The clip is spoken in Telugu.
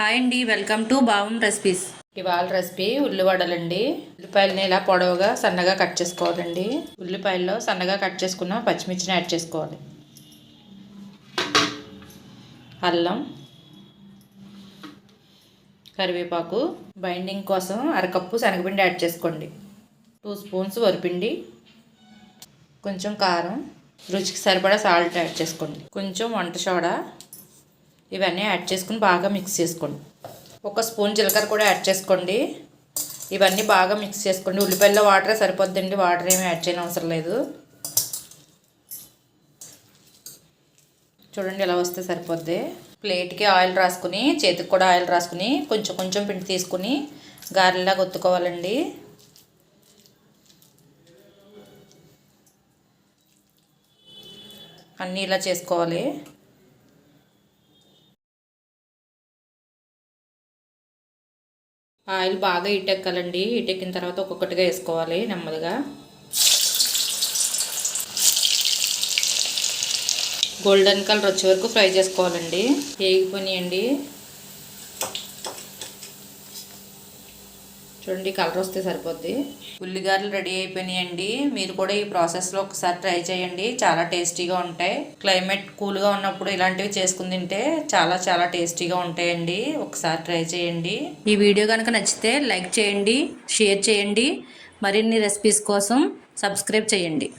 హాయ్ అండి వెల్కమ్ టు బావం రెసిపీస్. ఇవాళ రెసిపీ ఉల్లివడలండి. ఉల్లిపాయలని ఇలా పొడవుగా సన్నగా కట్ చేసుకోవాలండి. ఉల్లిపాయల్లో సన్నగా కట్ చేసుకున్న పచ్చిమిర్చిని యాడ్ చేసుకోవాలి. అల్లం కరివేపాకు బైండింగ్ కోసం అరకప్పు శనగపిండి యాడ్ చేసుకోండి. టూ స్పూన్స్ వరిపిండి కొంచెం కారం రుచికి సరిపడా సాల్ట్ యాడ్ చేసుకోండి. కొంచెం వంట సోడా ఇవన్నీ యాడ్ చేసుకుని బాగా మిక్స్ చేసుకోండి. ఒక స్పూన్ జీలకర్ర కూడా యాడ్ చేసుకోండి. ఇవన్నీ బాగా మిక్స్ చేసుకోండి. ఉల్లిపాయల్లో వాటరే సరిపోద్దండి. వాటర్ ఏమి యాడ్ చేయని అవసరం లేదు. చూడండి ఇలా వస్తే సరిపోద్ది. ప్లేట్కి ఆయిల్ రాసుకుని చేతికి కూడా ఆయిల్ రాసుకుని కొంచెం కొంచెం పిండి తీసుకుని గారెలాగా ఒత్తుకోవాలండి అన్నీ ఇలా చేసుకోవాలి. ఆయిల్ బాగా ఇటెక్కాలండి. ఇటెక్కిన తర్వాత ఒక్కొక్కటిగా వేసుకోవాలి నెమ్మదిగా. గోల్డెన్ కలర్ వచ్చే వరకు ఫ్రై చేసుకోవాలండి. వేగిపోయినాయండి. చూడండి కలర్ వస్తే సరిపోద్ది. ఉల్లిగారలు రెడీ అయిపోయినాయండి. మీరు కూడా ఈ ప్రాసెస్లో ఒకసారి ట్రై చేయండి. చాలా టేస్టీగా ఉంటాయి. క్లైమేట్ కూల్గా ఉన్నప్పుడు ఇలాంటివి చేసుకుని తింటే చాలా చాలా టేస్టీగా ఉంటాయండి. ఒకసారి ట్రై చేయండి. ఈ వీడియో కనుక నచ్చితే లైక్ చేయండి షేర్ చేయండి. మరిన్ని రెసిపీస్ కోసం సబ్స్క్రైబ్ చేయండి.